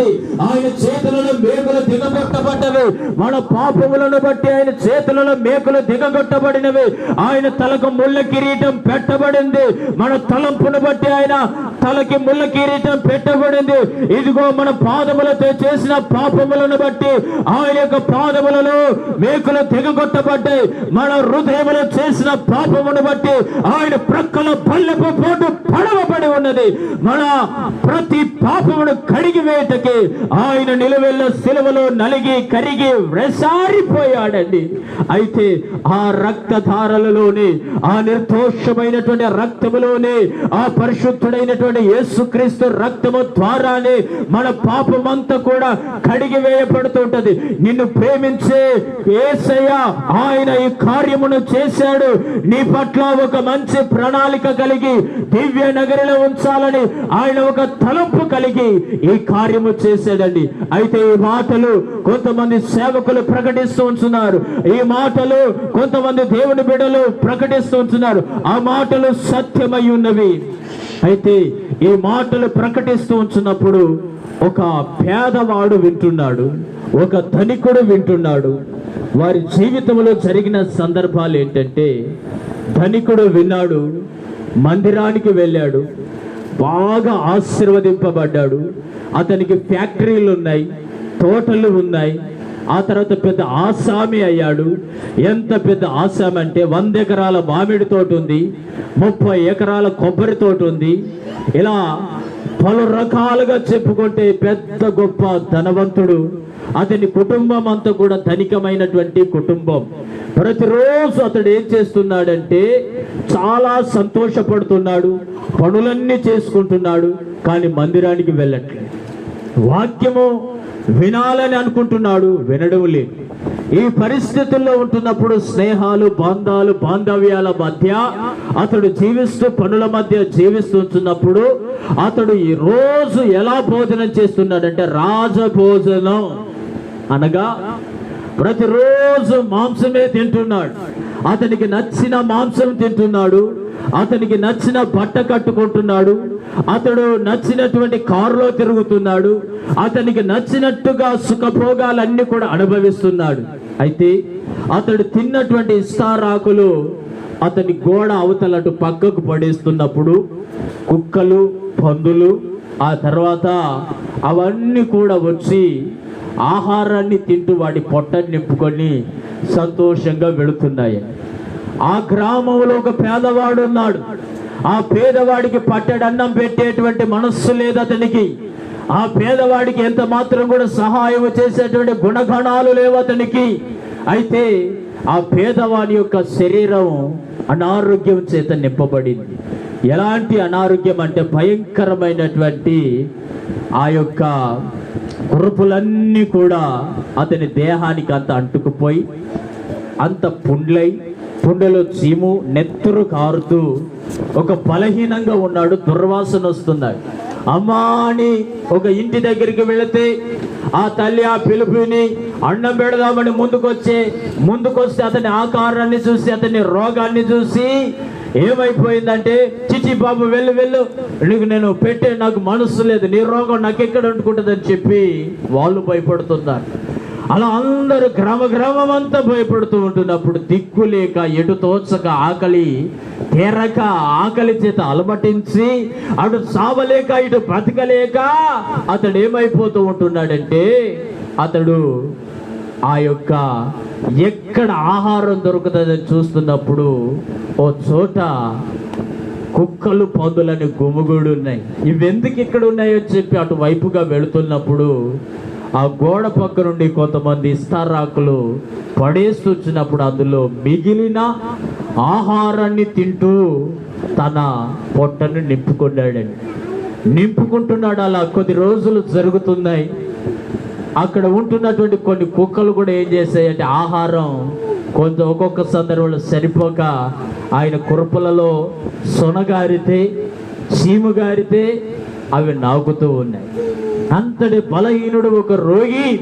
ఆయన చేతులలో మేకులు దిగగొట్టబడ్డవి. మన పాపములను బట్టి ఆయన చేతులలో మేకులు దిగగొట్టబడినవి. ఆయన తలకు ముళ్ళ కిరీటం పెట్టబడింది. మన తలంపును బట్టి ఆయన తలకి ముళ్ళ కిరీటం పెట్టబడింది. ఇదిగో మన పాదములతో చేసిన పాపములను బట్టి ఆయన యొక్క పాదములలో మేకులు దిగగొట్టబడ్డాయి మన హృదయములో చేసిన పాపమును బట్టి ఆయన ప్రక్కల పల్లెపు పోటు పడవబడి ఉన్నది. మన ప్రతి పాపమును కడిగి వేయటకి ఆయన నిలువెల్ల సిలువలో నలిగి కరిగి వెసారిపోయాడండి అయితే ఆ రక్తధారలలోనే ఆ నిర్దోషమైనటువంటి రక్తములోనే ఆ పరిశుద్ధుడైనటువంటి యేసుక్రీస్తు రక్తము ద్వారానే మన పాపమంతా కూడా కడిగి వేయబడుతుంటది నిన్ను ప్రేమించే ఏసయ్య ఆయన ఈ కార్యమును చేశాడు. నీ పట్ల ఒక మంచి ప్రణాళిక కలిగి దివ్య నగరిలో ఉంచాలని ఆయన ఒక తలంపు కలిగి ఈ కార్యము చేశాడండి. అయితే ఈ మాటలు కొంతమంది సేవకులు ప్రకటిస్తూ ఉంటున్నారు ఈ మాటలు కొంతమంది దేవుని బిడ్డలు ప్రకటిస్తూ ఉంటున్నారు ఆ మాటలు సత్యమై ఉన్నవి. అయితే ఈ మాటలు ప్రకటిస్తూ ఉంచినప్పుడు ఒక పేదవాడు వింటున్నాడు ఒక ధనికుడు వింటున్నాడు. వారి జీవితంలో జరిగిన సందర్భాలు ఏంటంటే ధనికుడు విన్నాడు మందిరానికి వెళ్ళాడు బాగా ఆశీర్వదింపబడ్డాడు. అతనికి ఫ్యాక్టరీలు ఉన్నాయి తోటలు ఉన్నాయి ఆ తర్వాత పెద్ద ఆసామి అయ్యాడు. ఎంత పెద్ద ఆసామి అంటే వంద ఎకరాల మామిడి తోట ఉంది ముప్పై ఎకరాల కొబ్బరి తోట ఉంది. ఇలా పలు రకాలుగా చెప్పుకుంటే పెద్ద గొప్ప ధనవంతుడు. అతని కుటుంబం అంతా కూడా ధనికమైనటువంటి కుటుంబం. ప్రతిరోజు అతడు ఏం చేస్తున్నాడంటే చాలా సంతోషపడుతున్నాడు పనులన్నీ చేసుకుంటున్నాడు కానీ మందిరానికి వెళ్ళట్లేదు. వాక్యము వినాలని అనుకుంటున్నాడు వినడం లేదు. ఈ పరిస్థితుల్లో ఉంటున్నప్పుడు స్నేహాలు బంధాలు బాంధవ్యాల మధ్య అతడు జీవిస్తూ పనుల మధ్య జీవిస్తుంటున్నప్పుడు అతడు ఈ రోజు ఎలా భోజనం చేస్తున్నాడంటే రాజ భోజనం అనగా ప్రతిరోజు మాంసమే తింటున్నాడు. అతనికి నచ్చిన మాంసం తింటున్నాడు. అతనికి నచ్చిన బట్ట కట్టుకుంటున్నాడు. అతడు నచ్చినటువంటి కారులో తిరుగుతున్నాడు. అతనికి నచ్చినట్టుగా సుఖభోగాలన్నీ కూడా అనుభవిస్తున్నాడు. అయితే అతడు తిన్నటువంటి ఇస్తారాకులు అతని గోడ అవతలటు పక్కకు పడేస్తున్నప్పుడు కుక్కలు పందులు ఆ తర్వాత అవన్నీ కూడా వచ్చి ఆహారాన్ని తింటూ వాడి పొట్టని నింపుకొని సంతోషంగా వెళుతున్నాయి. ఆ గ్రామంలో ఒక పేదవాడు ఉన్నాడు. ఆ పేదవాడికి పట్టడన్నం పెట్టేటువంటి మనస్సు లేదు అతనికి. ఆ పేదవాడికి ఎంత మాత్రం కూడా సహాయం చేసేటువంటి గుణగణాలు లేవు అతనికి. అయితే ఆ పేదవాడి యొక్క శరీరం అనారోగ్యం చేత నింపబడింది. ఎలాంటి అనారోగ్యం అంటే భయంకరమైనటువంటి ఆ యొక్క కురుపులన్నీ కూడా అతని దేహానికి అంత అంటుకుపోయి అంత పుండ్లై పుండెలో చీము నెత్తురు కారుతూ ఒక బలహీనంగా ఉన్నాడు దుర్వాసన వస్తున్నాడు అమ్మా అని ఒక ఇంటి దగ్గరికి వెళితే ఆ తల్లి ఆ పిలుపుని అన్నం పెడదామని ముందుకొచ్చే ముందుకొస్తే అతని ఆకారాన్ని చూసి అతని రోగాన్ని చూసి ఏమైపోయిందంటే చిచి బాబు వెళ్ళు వెళ్ళు. నీకు నేను పెట్టే నాకు మనసు లేదు నీ రోగం నాకు ఎక్కడ చెప్పి వాళ్ళు భయపడుతున్నారు. అలా అందరూ గ్రామ గ్రామం అంతా భయపడుతూ ఉంటున్నప్పుడు దిక్కు లేక ఎటు తోచక ఆకలి తీరక ఆకలి చేత అలమటించి అటు సావలేక ఇటు బ్రతకలేక అతడు ఏమైపోతూ ఉంటున్నాడంటే అతడు ఆ యొక్క ఎక్కడ ఆహారం దొరుకుతుందని చూస్తున్నప్పుడు ఓ చోట కుక్కలు పందులని గుమిగూడు ఉన్నాయి. ఇవెందుకు ఇక్కడ ఉన్నాయో చెప్పి అటువైపుగా వెళుతున్నప్పుడు ఆ గోడ పక్క నుండి కొంతమంది ఇస్తారాకులు పడేస్తొచ్చినప్పుడు అందులో మిగిలిన ఆహారాన్ని తింటూ తన పొట్టను నింపుకున్నాడండి. నింపుకుంటున్నాడు. అలా కొద్ది రోజులు జరుగుతున్నాయి. అక్కడ ఉంటున్నటువంటి కొన్ని కుక్కలు కూడా ఏం చేశాయంటే ఆహారం కొంచెం ఒక్కొక్క సందర్భంలో సరిపోక ఆయన కురపలలో సొనగారితే చీముగారితే అవి నాకుతూ ఉన్నాయి. అంతటి బలహీనుడు ఒక రోగి.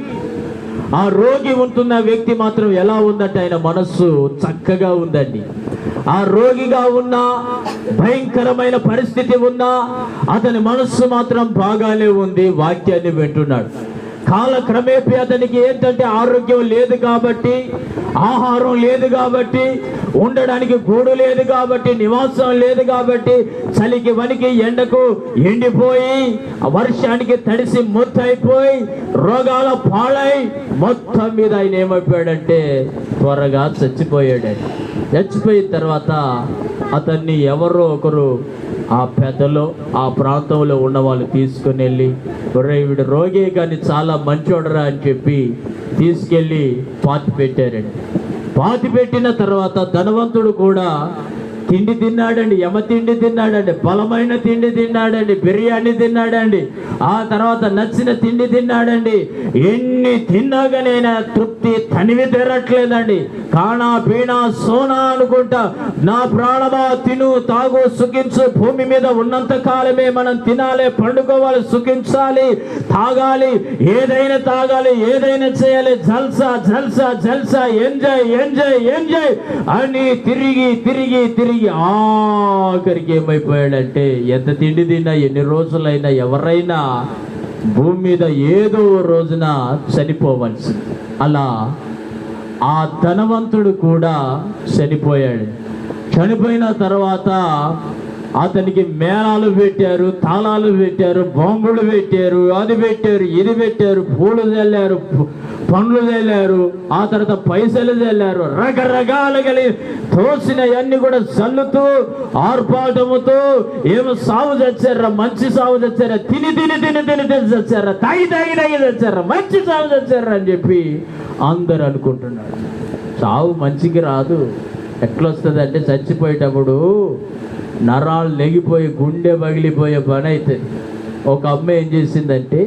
ఆ రోగి ఉంటున్న వ్యక్తి మాత్రం ఎలా ఉందంటే ఆయన మనస్సు చక్కగా ఉందండి. ఆ రోగిగా ఉన్న భయంకరమైన పరిస్థితి ఉన్నా అతని మనస్సు మాత్రం బాగానే ఉంది వాక్యాన్ని వింటున్నాడు. కాలక్రమేపీ అతనికి ఏంటంటే ఆరోగ్యం లేదు కాబట్టి ఆహారం లేదు కాబట్టి ఉండడానికి గూడు లేదు కాబట్టి నివాసం లేదు కాబట్టి చలికి వనికి ఎండకు ఎండిపోయి వర్షానికి తడిసి మొత్తైపోయి రోగాల పాలై మొత్తం మీద ఆయన ఏమైపోయాడంటే త్వరగా చచ్చిపోయాడు చచ్చిపోయిన తర్వాత అతన్ని ఎవరో ఒకరు ఆ పెద్దలు ఆ ప్రాంతంలో ఉన్న వాళ్ళు తీసుకుని వెళ్ళి "ఒరేయ్, వీడు రోగే కానీ చాలా మంచోడరా అని చెప్పి తీసుకెళ్ళి పాతి పెట్టారండి పాతి పెట్టిన తర్వాత ధనవంతుడు కూడా తిండి తిన్నాడండి యమ తిండి తిన్నాడండి బలమైన తిండి తిన్నాడండి బిర్యానీ తిన్నాడండి ఆ తర్వాత నచ్చిన తిండి తిన్నాడండి. ఎన్ని తిన్నాగానైనా తృప్తి తనివి తెరట్లేదండి. కానా పీణా సోనా అనుకుంటా నా ప్రాణమా తిను తాగు సుఖించు భూమి మీద ఉన్నంత కాలమే మనం తినాలి పండుకోవాలి సుఖించాలి తాగాలి ఏదైనా తాగాలి ఏదైనా చేయాలి జల్సా జల్సా జల్సా ఎంజాయ్ ఎంజాయ్ ఎంజాయ్ అని తిరిగి తిరిగి తిరిగి ఆఖరికి ఏమైపోయాడంటే ఎంత తిండి తిన్నా ఎన్ని రోజులైనా ఎవరైనా భూమి మీద ఏదో రోజున చనిపోవలసింది. అలా ఆ ధనవంతుడు కూడా చనిపోయాడు. చనిపోయిన తర్వాత అతనికి మేళాలు పెట్టారు తాళాలు పెట్టారు బాంబులు పెట్టారు అది పెట్టారు ఇది పెట్టారు పూలు చల్లారు పండ్లు చల్లారు ఆ తర్వాత పైసలు చల్లారు రకరకాలు కలిగి తోసినవన్నీ కూడా చల్లుతూ ఆర్పాటముతో ఏమో సాగు చచ్చారా మంచి సాగు చచ్చారా తిని తిని తిని తిని తిని చచ్చారా తాగి తాగి తాగి చచ్చారా మంచి సాగు చచ్చారా అని చెప్పి అందరు అనుకుంటున్నారు. సాగు మంచికి రాదు. ఎట్లొస్తుంది అంటే చచ్చిపోయేటప్పుడు నరాలు నెగిపోయి గుండె పగిలిపోయే పని అవుతుంది ఒక అమ్మ ఏం చేసిందంటే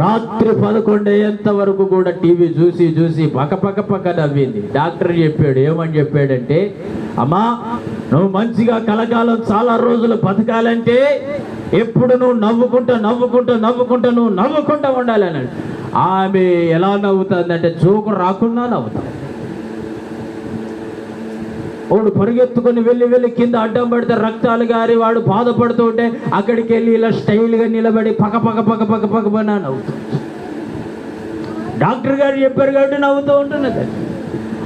రాత్రి పదకొండు అయ్యేంత వరకు కూడా టీవీ చూసి చూసి పక్క పక్క పక్క నవ్వింది. డాక్టర్ చెప్పాడు ఏమని చెప్పాడంటే అమ్మా నువ్వు మంచిగా కలకాలం చాలా రోజులు బతకాలంటే ఎప్పుడు నువ్వు నవ్వుకుంటా నవ్వుకుంటా నవ్వుకుంటా నువ్వు నవ్వుకుంటా ఉండాలి అన్నాడు. ఆమె ఎలా నవ్వుతుందంటే చూకు రాకుండా నవ్వుతాం. వాడు పరిగెత్తుకొని వెళ్ళి వెళ్ళి కింద అడ్డం పడితే రక్తాలు గారి వాడు బాధపడుతూ ఉంటే అక్కడికి వెళ్ళి ఇలా స్టైల్గా నిలబడి పక్క పక్క పక్క పక్క పక్క పని నవ్వుతుంది డాక్టర్ గారు చెప్పారు కాబట్టి నవ్వుతూ ఉంటున్నది.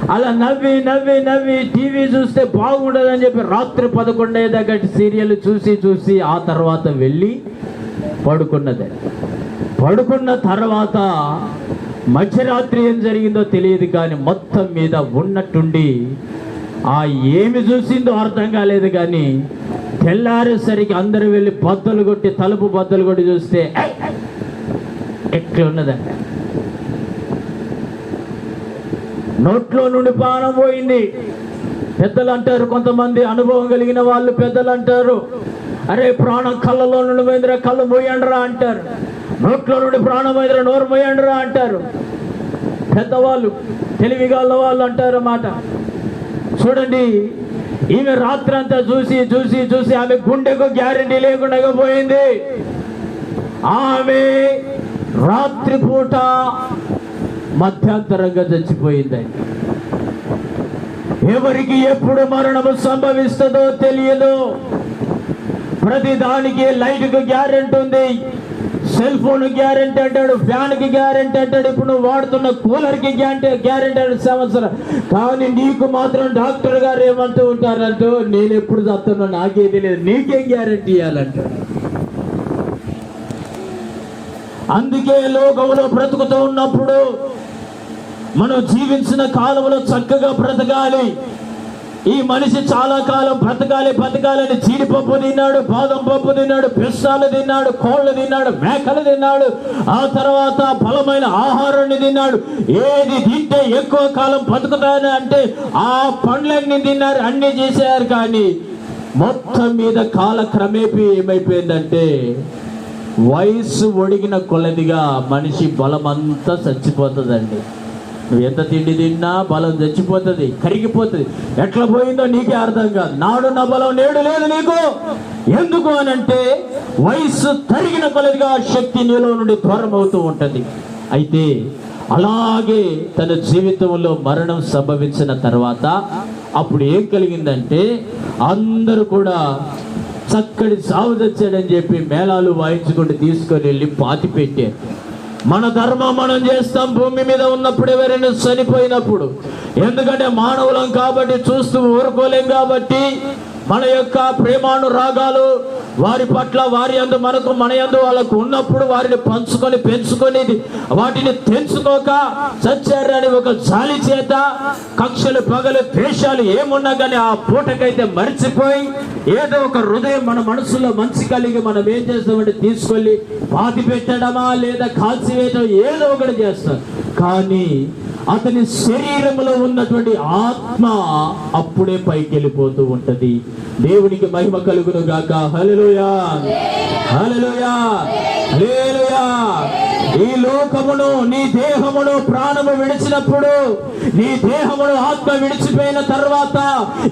అలా నవ్వి నవ్వి నవ్వి టీవీ చూస్తే బాగుండదని చెప్పి రాత్రి పదకొండే దగ్గర సీరియల్ చూసి చూసి ఆ తర్వాత వెళ్ళి పడుకున్నది. పడుకున్న తర్వాత మధ్యరాత్రి ఏం జరిగిందో తెలియదు కానీ మొత్తం మీద ఉన్నట్టుండి ఆ ఏమి చూసిందో అర్థం కాలేదు కానీ తెల్లారేసరికి అందరూ వెళ్ళి బద్దలు కొట్టి తలుపు బద్దలు కొట్టి చూస్తే ఎట్లున్నదంట నోట్లో నుండి పానం పోయింది. పెద్దలు అంటారు కొంతమంది అనుభవం కలిగిన వాళ్ళు పెద్దలు అంటారు. అరే ప్రాణం కళ్ళలో నుండి పోయిందిరా కళ్ళు పోయండిరా అంటారు. నోట్లో నుండి ప్రాణం పోయిందిరా నోరు పోయండిరా అంటారు. పెద్దవాళ్ళు తెలివిగాళ్ళ వాళ్ళు అంటారు మాట చూడండి ఈమె రాత్రంతా చూసి చూసి చూసి ఆమె గుండెకు గ్యారెంటీ లేకుండా పోయింది. ఆమె రాత్రిపూట మధ్యాంతరంగా చచ్చిపోయిందండి ఎవరికి ఎప్పుడు మరణము సంభవిస్తుందో తెలియదు. ప్రతి దానికి లైట్కు గ్యారెంటీ ఉంది. సెల్ ఫోన్ గ్యారెంటీ అంటాడు ఫ్యాన్కి గ్యారెంటీ అంటాడు ఇప్పుడు నువ్వు వాడుతున్న కూలర్కి గ్యారెంటీ గ్యారెంటీ సంవత్సరం కానీ నీకు మాత్రం డాక్టర్ గారు ఏమంటూ ఉంటారంటూ నేను ఎప్పుడు చస్తున్నా నాకే తెలియదు. నీకేం గ్యారెంటీ ఇవ్వాలంటాడు అందుకే లోకంలో బ్రతుకుతూ ఉన్నప్పుడు మనం జీవించిన కాలంలో చక్కగా బ్రతకాలి. ఈ మనిషి చాలా కాలం బ్రతకాలి బ్రతకాలని జీడిపప్పు తిన్నాడు బాదం పప్పు తిన్నాడు పిస్తాలు తిన్నాడు కోళ్ళు తిన్నాడు మేకలు తిన్నాడు ఆ తర్వాత బలమైన ఆహారాన్ని తిన్నాడు. ఏది తింటే ఎక్కువ కాలం బ్రతుకుతాయని అంటే ఆ పండ్లన్నీ తిన్నారు అన్ని చేశారు కానీ మొత్తం మీద కాలక్రమేపీ ఏమైపోయిందంటే వయస్సు ఒడిగిన కొలదిగా మనిషి బలమంతా చచ్చిపోతుందండి. నువ్వు ఎంత తిండి తిన్నా బలం చచ్చిపోతుంది కరిగిపోతుంది. ఎట్లా పోయిందో నీకే అర్థం కాదు. నాడు నా బలం నేడు లేదు నీకు. ఎందుకు అనంటే వయస్సు తరిగిన కొలదిగా శక్తి నీలో నుండి దూరం అవుతూ ఉంటుంది. అయితే అలాగే తన జీవితంలో మరణం సంభవించిన తర్వాత అప్పుడు ఏం కలిగిందంటే అందరూ కూడా చక్కటి సాగు తెచ్చాడని చెప్పి మేళాలు వాయించుకుంటూ తీసుకొని వెళ్ళి పాతి పెట్టారు మన ధర్మం మనం చేస్తాం భూమి మీద ఉన్నప్పుడు ఎవరైనా చనిపోయినప్పుడు. ఎందుకంటే మానవులం కాబట్టి చూస్తూ ఊరుకోలేం కాబట్టి మన యొక్క ప్రేమానురాగాలు వారి పట్ల వారి యందు మనకు మన యందు వాళ్ళకు ఉన్నప్పుడు వారిని పంచుకొని పెంచుకొని వాటిని తెంచుకోక చచ్చారని ఒక జాలి చేత కక్షలు పగలు ద్వేషాలు ఏమున్నా కానీ ఆ పూటకైతే మర్చిపోయి ఏదో ఒక హృదయం మన మనసులో మంచి కలిగి మనం ఏం చేస్తామంటే తీసుకెళ్ళి పాతి పెట్టడమా లేదా కాల్చివేయటం ఏదో ఒకటి చేస్తాం. కానీ అతని శరీరంలో ఉన్నటువంటి ఆత్మ అప్పుడే పైకి వెళ్ళిపోతూ ఉంటుంది. దేవునికి మహిమ కలుగును గాక. హల్లెలూయా. హల్లెలూయా. హల్లెలూయా. ఈ లోకమును నీ దేహమును ప్రాణము విడిచినప్పుడు నీ దేహమును ఆత్మ విడిచిపోయిన తర్వాత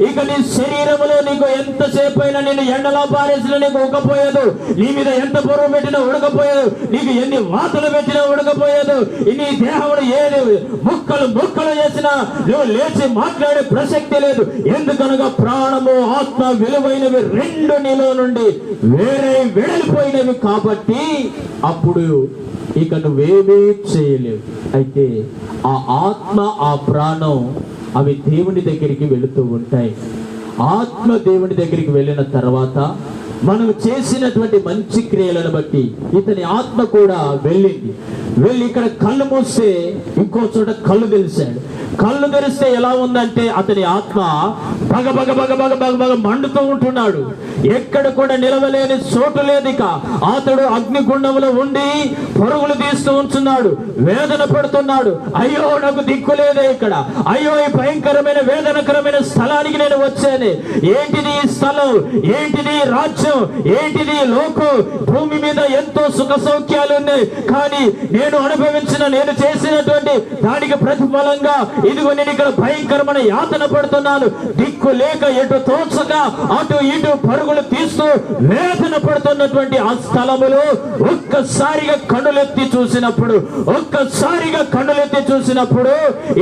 ఇక నీ శరీరములో నీకు ఎంతసేపు అయినా నేను ఎండలో పారేసిన నీకు ఉడకపోయేదు. నీ మీద ఎంత పూర్వం పెట్టినా ఉడకపోయేదు. నీకు ఎన్ని వాతలు పెట్టినా ఉడకపోయేదు. నీ దేహమును ఏది ముక్కలు ముక్కలు చేసినా నువ్వు లేచి మాట్లాడే ప్రసక్తి లేదు. ఎందుకనగా ప్రాణము ఆత్మ విలువైనవి రెండు నీలో నుండి వేరే వెడలిపోయినవి కాబట్టి అప్పుడు ఇక నువ్వేమీ చేయలేవు అయితే ఆ ఆత్మ ఆ ప్రాణం అవి దేవుని దగ్గరికి వెళుతూ ఉంటాయి. ఆత్మ దేవుని దగ్గరికి వెళ్ళిన తర్వాత మనం చేసినటువంటి మంచి క్రియలను బట్టి ఇతని ఆత్మ కూడా వెళ్ళింది. వెళ్ళి ఇక్కడ కళ్ళు మూస్తే ఇంకో చోట కళ్ళు తెలిసాడు కళ్ళు తెరిస్తే ఎలా ఉందంటే అతని ఆత్మ బగ బగ బగ బగ బగ బగ మండుతూ ఉంటున్నాడు. ఎక్కడ కూడా నిలవలేని చోటు లేదు అతడు అగ్నిగుండంలో ఉండి పరుగులు తీస్తూ ఉంటున్నాడు వేదన పడుతున్నాడు. అయ్యో నాకు దిక్కు లేదే ఇక్కడ. అయ్యో ఈ భయంకరమైన వేదనకరమైన స్థలానికి నేను వచ్చాను. ఏంటిది ఈ స్థలం? ఏంటిది రాజ్యం? ఏంటిది లోకం? భూమి మీద ఎంతో సుఖ సౌఖ్యాలు ఉన్నాయి. కానీ నేను అనుభవించిన నేను చేసినటువంటి దానికి ప్రతిఫలంగా ఇదిగో నేను ఇక్కడ భయంకరమైన యాతన పడుతున్నాను. దిక్కు లేక ఎటు తోచక అటు ఇటు పరుగులు తీస్తూ వేదన పడుతున్నటువంటి ఆ స్థలములో ఒక్కసారిగా కనులెత్తి చూసినప్పుడు ఒక్కసారిగా కనులెత్తి చూసినప్పుడు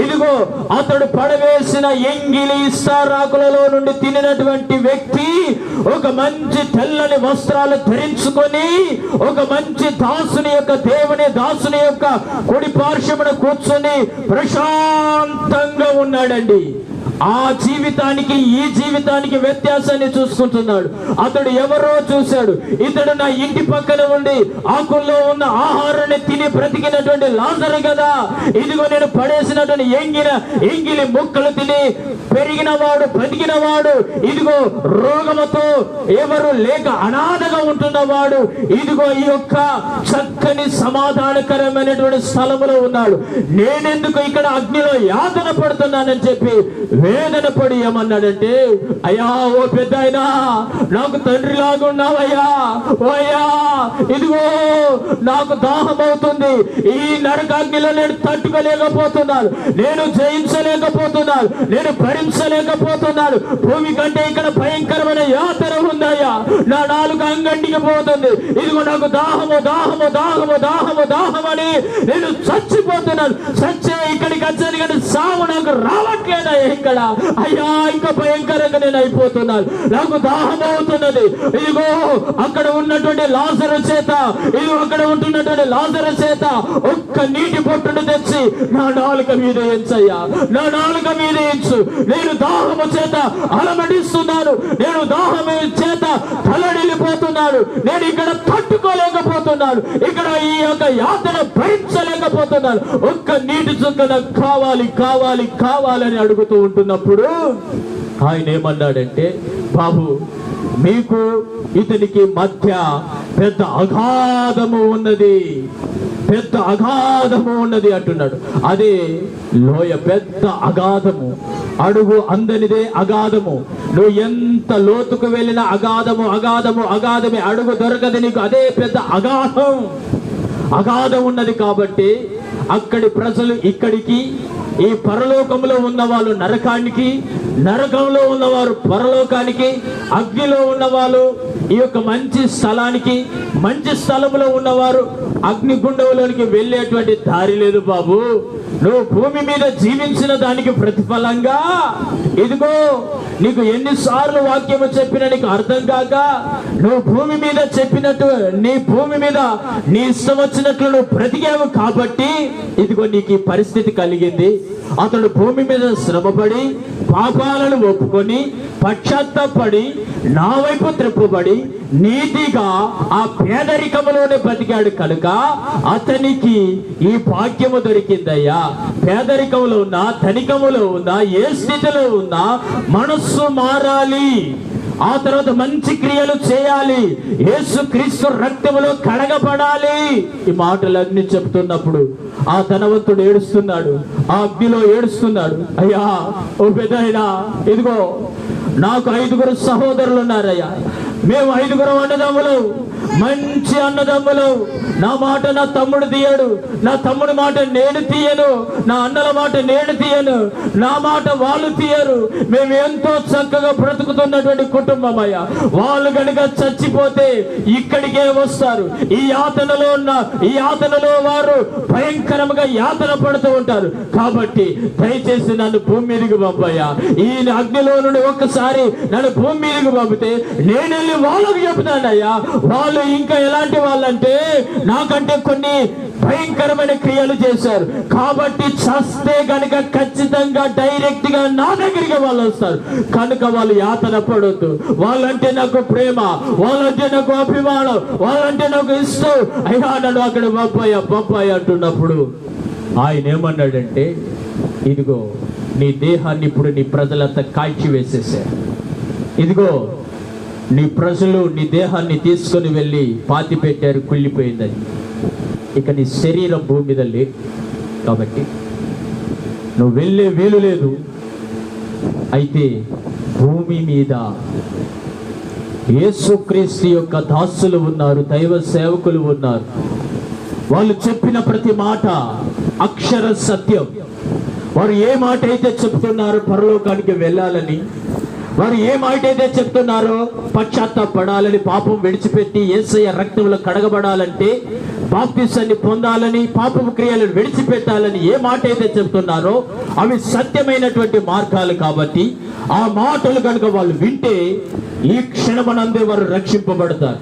ఇదిగో అతడు పడవేసిన ఎంగిలి ఇస్తారాకులలో నుండి తినినటువంటి వ్యక్తి ఒక మంచి తెల్లని వస్త్రాలు ధరించుకొని ఒక మంచి దాసుని యొక్క దేవుని దాసుని యొక్క కుడి పార్శ్వమున కూర్చొని ప్రశాంతంగా ఉన్నాడండి. ఆ జీవితానికి ఈ జీవితానికి వ్యత్యాసాన్ని చూసుకుంటున్నాడు. అతడు ఎవరో చూశాడు. ఇతడు నా ఇంటి పక్కన ఉండి ఆకుల్లో ఉన్న ఆహారాన్ని తిని బ్రతికినటువంటి లాజరు కదా. ఇదిగో నేను పడేసినటువంటి ఎంగిన ఎంగిలి ముక్కలు తిని పెరిగిన వాడు బ్రతికిన వాడు ఇదిగో రోగముతో ఎవరు లేక అనాథగా ఉంటున్నవాడు ఇదిగో ఈ యొక్క చక్కని సమాధానకరమైనటువంటి స్థలములో ఉన్నాడు. నేనెందుకు ఇక్కడ అగ్నిలో యాతన పడుతున్నానని చెప్పి వేదన పడి ఏమన్నాడంటే అయ్యా ఓ పెద్ద నాకు తండ్రి లాగున్నావయ్యా ఓ అయ్యా ఇదిగో నాకు దాహం అవుతుంది ఈ నరకాగ్నిలో నేను తట్టుకోలేకపోతున్నాను. నేను జయించలేకపోతున్నాను. నేను భరించలేకపోతున్నాను. భూమి కంటే ఇక్కడ భయంకరమైన యాతన ఉందయ్యా. నా నాలుగు అంగంటికి పోతుంది. ఇదిగో నాకు దాహము దాహము దాహము దాహము దాహమని నేను చచ్చిపోతున్నాను. చచ్చే ఇక్కడికి వచ్చాను కానీ నాకు రావట్లేదా ఇక్కడ అయ్యా ఇంకా భయంకరంగా నేను అయిపోతున్నాను. నాకు దాహం అవుతున్నది. ఇదిగో అక్కడ ఉన్నటువంటి లాజరు చేత ఇదిగో అక్కడ ఉంటున్నటువంటి లాజరు చేత ఒక్క నీటి పొట్టును తెచ్చి నా నాలుక మీద ఎంచయ్యా. నా నాలుక మీద ఎంచు. నేను దాహము చేత అలమడిస్తున్నాను నేను దాహము చేత తలడిల్లిపోతున్నాను. నేను ఇక్కడ తట్టుకోలేకపోతున్నాను. ఇక్కడ ఈ యొక్క యాతన భరించలేకపోతున్నాను. ఒక్క నీటి చుక్క నాకు కావాలి కావాలి కావాలని అడుగుతూ ఉంటున్నప్పుడు ఆయన ఏమన్నాడంటే బాబు మీకు ఇతనికి మధ్య పెద్ద అగాధము ఉన్నది పెద్ద అగాధము ఉన్నది అంటున్నాడు. అదే లోయ పెద్ద అగాధము అడుగు అందనిదే అగాధము. నువ్వు ఎంత లోతుకు వెళ్ళిన అగాధము అగాధము అగాధమే అడుగు దొరకదు నీకు అదే పెద్ద అగాధం. అగాధం ఉన్నది కాబట్టి అక్కడి ప్రజలు ఇక్కడికి ఈ పరలోకంలో ఉన్న వాళ్ళు నరకానికి నరకంలో ఉన్నవారు పరలోకానికి అగ్నిలో ఉన్న వాళ్ళు ఈ యొక్క మంచి స్థలానికి మంచి స్థలంలో ఉన్నవారు అగ్నిగుండంలోనికి వెళ్ళేటువంటి దారి లేదు బాబు. నువ్వు భూమి మీద జీవించిన దానికి ప్రతిఫలంగా ఇదిగో నీకు ఎన్నిసార్లు వాక్యము చెప్పిన నీకు అర్థం కాక నువ్వు భూమి మీద చెప్పినట్టు నీ భూమి మీద నీ ఇష్టం వచ్చినట్లు నువ్వు బ్రతికావు కాబట్టి ఇదిగో నీకు ఈ పరిస్థితి కలిగింది. అతడు భూమి మీద శ్రమపడి పాపాలను ఒప్పుకొని పశ్చాత్తపడి నా వైపు త్రిప్పుబడి నీతిగా ఆ పేదరికములోనే బతికాడు కనుక అతనికి ఈ భాగ్యము దొరికిందయ్యా. పేదరికంలో ఉన్నా ధనికములో ఉన్నా ఏ స్థితిలో ఉన్నా మనస్సు మారాలి. ఆ తర్వాత మంచి క్రియలు చేయాలి. యేసు క్రీస్తు రక్తములో కడగబడాలి. ఈ మాటలన్నీ చెప్తున్నప్పుడు ఆ ధనవంతుడు ఏడుస్తున్నాడు. ఆ అగ్నిలో ఏడుస్తున్నాడు. అయ్యా ఓ పెద్ద ఇదిగో నాకు ఐదుగురు సహోదరులు ఉన్నారయ్యా. మేము ఐదుగురం అన్నదమ్ములు. మంచి అన్నదమ్ములు. నా మాట నా తమ్ముడు తీయడు. నా తమ్ముడి మాట నేను తీయను. నా అన్నల మాట నేను తీయను. నా మాట వాళ్ళు తీయరు. మేము ఎంతో చక్కగా బ్రతుకుతున్నటువంటి కుటుంబం అయ్యా. వాళ్ళు కనుక చచ్చిపోతే ఇక్కడికే వస్తారు. ఈ యాతనలో ఉన్న ఈ యాతనలో వారు భయంకరంగా యాతన పడుతూ ఉంటారు. కాబట్టి దయచేసి నన్ను భూమి మీదకి పంపయ్యా. ఈ అగ్నిలో నుండి ఒక్కసారి నన్ను భూమి మీదకి పంపితే నేను వెళ్ళి వాళ్ళకి చెప్తానయ్యా వాళ్ళు ఇంకా ఎలాంటి వాళ్ళంటే నాకంటే కొన్ని భయంకరమైన క్రియలు చేశారు. కాబట్టి చస్తే కనుక ఖచ్చితంగా డైరెక్ట్గా నా దగ్గరికి వాళ్ళు వస్తారు. కనుక వాళ్ళు యాతన పడొద్దు. వాళ్ళంటే నాకు ప్రేమ వాళ్ళంటే నాకు అభిమానం వాళ్ళంటే నాకు ఇష్టం. అయ్యా నన్ను అక్కడ పంపాయ పంపాయ అంటున్నప్పుడు ఆయన ఏమన్నాడంటే ఇదిగో నీ దేహాన్ని ఇప్పుడు నీ ప్రజలంతా కాల్చి ఇదిగో నీ ప్రజలు నీ దేహాన్ని తీసుకొని వెళ్ళి పాతి పెట్టారు కుళ్ళిపోయిందని. ఇక నీ శరీరం భూమి మీద లేదు. కాబట్టి నువ్వు వెళ్ళే వీలు లేదు. అయితే భూమి మీద యేసుక్రీస్తు యొక్క దాసులు ఉన్నారు దైవ సేవకులు ఉన్నారు. వాళ్ళు చెప్పిన ప్రతి మాట అక్షర సత్యం. వారు ఏ మాట అయితే చెప్తున్నారు పరలోకానికి వెళ్ళాలని వారు ఏ మాట అయితే చెప్తున్నారో పశ్చాత్తాపడాలని పాపం విడిచిపెట్టి ఏసయ్య రక్తంలో కడగబడాలంటే బాప్తిసాన్ని పొందాలని పాపపు క్రియలను విడిచిపెట్టాలని ఏ మాట అయితే చెప్తున్నారో అవి సత్యమైనటువంటి మార్గాలు కాబట్టి ఆ మాటలు కనుక వాళ్ళు వింటే ఈ క్షణమనందే వారు రక్షింపబడతారు.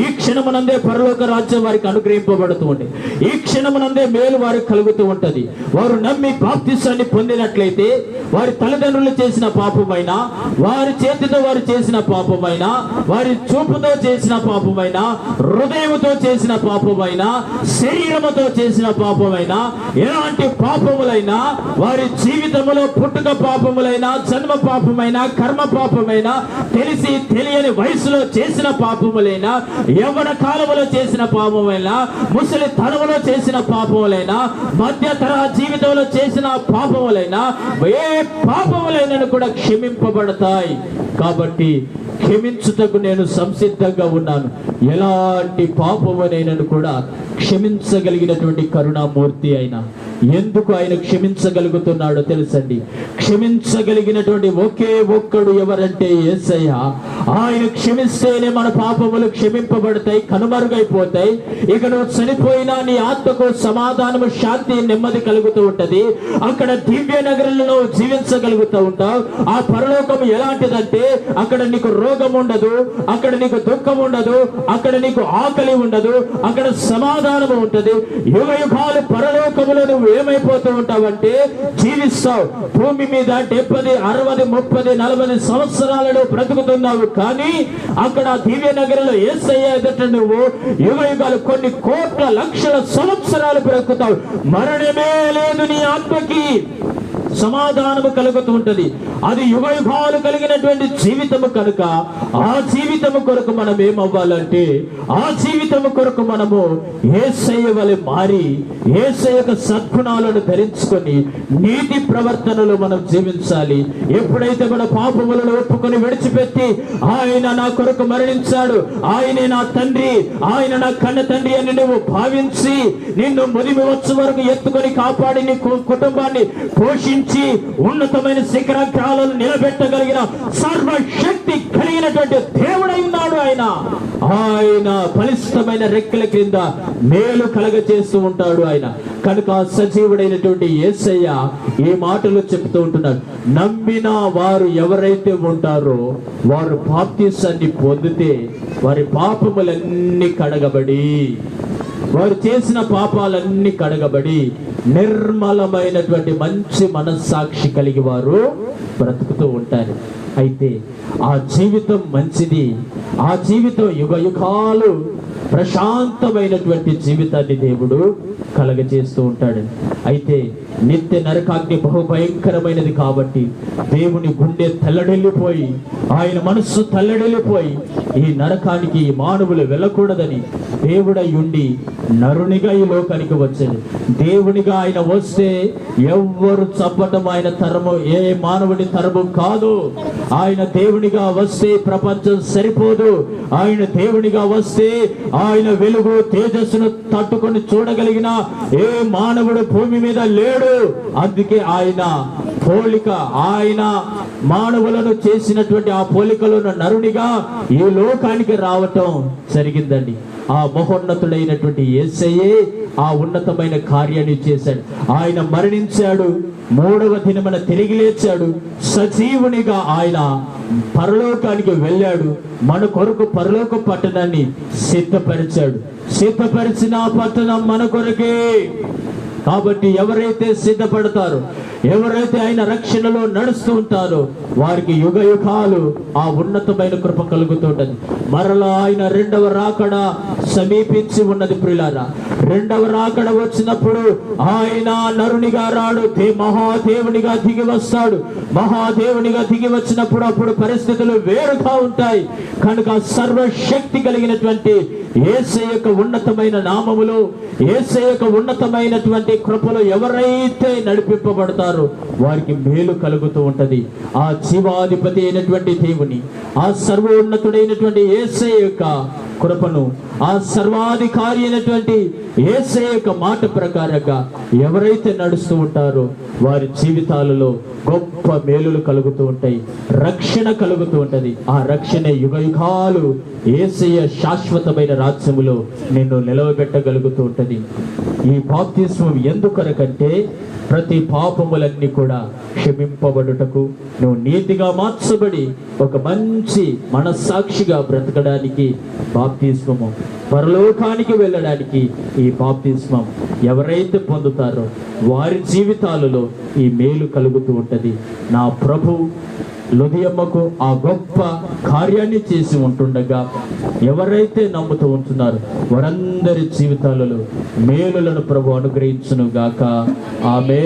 ఈ క్షణమునందే పరలోక రాజ్యం వారికి అనుగ్రహింపబడుతూ ఉంది. ఈ క్షణమునందే మేలు వారికి కలుగుతూ ఉంటది. వారు నమ్మి బాప్తిసాన్ని పొందినట్లయితే వారి తల్లిదండ్రులు చేసిన పాపమైనా వారి చేతితో వారు చేసిన పాపమైనా వారి చూపుతో చేసిన పాపమైనా హృదయముతో చేసిన పాపమైనా శరీరముతో చేసిన పాపమైనా ఎలాంటి పాపములైనా వారి జీవితములో పుట్టుక పాపములైనా జన్మ పాపమైనా కర్మ పాపమైనా తెలిసి తెలియని వయసులో చేసిన పాపములైనా యవ్వన కాలంలో చేసిన పాపమైనా? ముసలి తనములో చేసిన పాపములైనా? మధ్య తరహా జీవితంలో చేసిన పాపములైనా? ఏ పాపములైనా కూడా క్షమింపబడతాయి. కాబట్టి క్షమించుటకు నేను సంసిద్ధంగా ఉన్నాను. ఎలాంటి పాపమునైనను కూడా క్షమించగలిగినటువంటి కరుణామూర్తి అయినా ఎందుకు ఆయన క్షమించగలుగుతున్నాడో తెలుసండి. క్షమించగలిగినటువంటి ఒకే ఒక్కడు ఎవరంటే ఏసయ్య. ఆయన క్షమిస్తేనే మన పాపములు క్షమింపబడతాయి కనుమరుగైపోతాయి. ఇక నువ్వు చనిపోయినా నీ ఆత్మకు సమాధానము శాంతి నెమ్మది కలుగుతూ ఉంటది. అక్కడ దివ్య నగరంలో జీవించగలుగుతూ ఉంటావు. ఆ పరలోకం ఎలాంటిదంటే అక్కడ నీకు రోగం ఉండదు అక్కడ నీకు దుఃఖం ఉండదు అక్కడ నీకు ఆకలి ఉండదు అక్కడ సమాధానము ఉంటది. యుగ యుగాలు పరలోకములో నువ్వు ఏమైపోతూ ఉంటావంటే జీవిస్తావు. భూమి మీద డెబ్బది అరవది ముప్పది నలభై సంవత్సరాలలో బ్రతుకుతున్నావు. కానీ అక్కడ దివ్య నగరంలో ఏసయ్య ఎదుట నువ్వు యువయుగాలు కొన్ని కోట్ల లక్షల సంవత్సరాలు బ్రతుకుతావు. మరణమే లేదు నీ ఆత్మకి. సమాధానము కలుగుతూ ఉంటుంది అది యుగ యుగాలు కలిగినటువంటి జీవితము కనుక ఆ జీవితము కొరకు మనం ఏమవ్వాలంటే ఆ జీవితము కొరకు మనము ఏసయ్య వలె మారి ఏసయ్య యొక్క సద్గుణాలను ధరించుకొని నీతి ప్రవర్తనలో మనం జీవించాలి. ఎప్పుడైతే మన పాపములను ఒప్పుకొని విడిచిపెట్టి ఆయన నా కొరకు మరణించాడు ఆయనే నా తండ్రి ఆయన నా కన్న తండ్రి అని నువ్వు భావించి నిన్ను ముదిమి వచ్చే వరకు ఎత్తుకొని కాపాడి నీ కుటుంబాన్ని పోషించి హెచ్చించి ఉన్నతమైన శిఖరాగ్రాలను నిలబెట్టగలిగిన సర్వశక్తి కలిగినటువంటి దేవుడై ఉన్నాడు ఆయన. ఆయన బలిష్టమైన రెక్కల క్రింద మేలు కలగ చేస్తూ ఉంటాడు ఆయన. కనుక సజీవుడైనటువంటి యేసయ్య ఈ మాటలు చెప్తూ ఉంటున్నాడు. నమ్మిన వారు ఎవరైతే ఉంటారో వారు బాప్తీసాన్ని పొందితే వారి పాపములన్నీ కడగబడి వారు చేసిన పాపాలన్నీ కడగబడి నిర్మలమైనటువంటి మంచి మనస్సాక్షి కలిగి వారు బ్రతుకుతూ ఉంటారు. అయితే ఆ జీవితం మంచిది. ఆ జీవితం యుగ యుగాలు ప్రశాంతమైనటువంటి జీవితాన్ని దేవుడు కలగజేస్తూ ఉంటాడు. అయితే నిత్య నరకాగ్ని బహుభయంకరమైనది కాబట్టి దేవుని గుండె తల్లడిల్లిపోయి ఆయన మనస్సు తల్లడిల్లిపోయి ఈ నరకానికి ఈ మానవులు వెళ్ళకూడదని దేవుడై ఉండి నరునిగా ఈ లోకానికి వచ్చాడు. దేవునిగా ఆయన వస్తే ఎవ్వరు చంపటం ఆయన తరము ఏ మానవుడి తరము కాదు. ఆయన దేవునిగా వస్తే ప్రపంచం సరిపోదు. ఆయన దేవునిగా వస్తే ఆ ఆయన వెలుగు తేజస్సును తట్టుకొని చూడగలిగిన ఏ మానవుడు భూమి మీద లేడు. అందుకే ఆయన పోలిక ఆయన మానవులను చేసినటువంటి ఆ పోలికలను నరునిగా ఈ లోకానికి రావటం జరిగిందండి. ఆ మహోన్నతుడైనటువంటి యేసయ్యే ఆ ఉన్నతమైన కార్యాన్ని చేశాడు. ఆయన మరణించాడు. మూడవ దినమన తిరిగి లేచాడు. సజీవునిగా ఆయన పరలోకానికి వెళ్ళాడు. మన కొరకు పరలోక పట్టణాన్ని సిద్ధపరిచాడు. సిద్ధపరిచిన పట్టణం మన కొరకే. కాబట్టి ఎవరైతే సిద్ధపడతారో ఎవరైతే ఆయన రక్షణలో నడుస్తూ ఉంటారో వారికి యుగ యుగాలు ఆ ఉన్నతమైన కృప కలుగుతుంటది. మరలా ఆయన రెండవ రాకడ సమీపించి ఉన్నది ప్రిలారా రెండవ రాకడ వచ్చినప్పుడు ఆయన నరునిగా రాడు మహాదేవునిగా దిగి వస్తాడు. మహాదేవునిగా దిగి వచ్చినప్పుడు అప్పుడు పరిస్థితులు వేరుగా ఉంటాయి. కనుక సర్వశక్తి కలిగినటువంటి ఏసే యొక్క ఉన్నతమైన నామములు ఏసే యొక్క ఉన్నతమైనటువంటి కృపలు ఎవరైతే నడిపింపబడతారు వారికి మేలు కలుగుతూ ఉంటది. ఆ జీవాధిపతి అయినటువంటి దేవుని ఆ సర్వోన్నతుడైనటువంటి ఏసే యొక్క కృపను ఆ సర్వాధికారి అయినటువంటి ఏసే యొక్క మాట ప్రకారంగా ఎవరైతే నడుస్తూ ఉంటారో వారి జీవితాలలో గొప్ప మేలులు కలుగుతూ ఉంటాయి. రక్షణ కలుగుతూ ఉంటది. ఆ రక్షణ యుగ యుగాలు ఏసయ్య శాశ్వతమైన రాజ్యములో నిన్ను నిలవబెట్టగలుగుతూ ఉంటది. ఈ బాప్తిస్వం ఎందుకనకంటే ప్రతి పాపములన్నీ కూడా క్షమింపబడుటకు. నువ్వు నీతిగా మార్చబడి ఒక మంచి మనస్సాక్షిగా బ్రతకడానికి బాప్తిస్వము పరలోకానికి వెళ్ళడానికి ఈ బాప్తిస్మం ఎవరైతే పొందుతారో వారి జీవితాలలో ఈ మేలు కలుగుతూ ఉంటుంది. నా ప్రభు లుదియమ్మకు ఆ గొప్ప కార్యాన్ని చేసి ఉంటుండగా ఎవరైతే నమ్ముతూ ఉంటున్నారు వారందరి జీవితాలలో మేలులను ప్రభు అనుగ్రహించును గాక ఆమె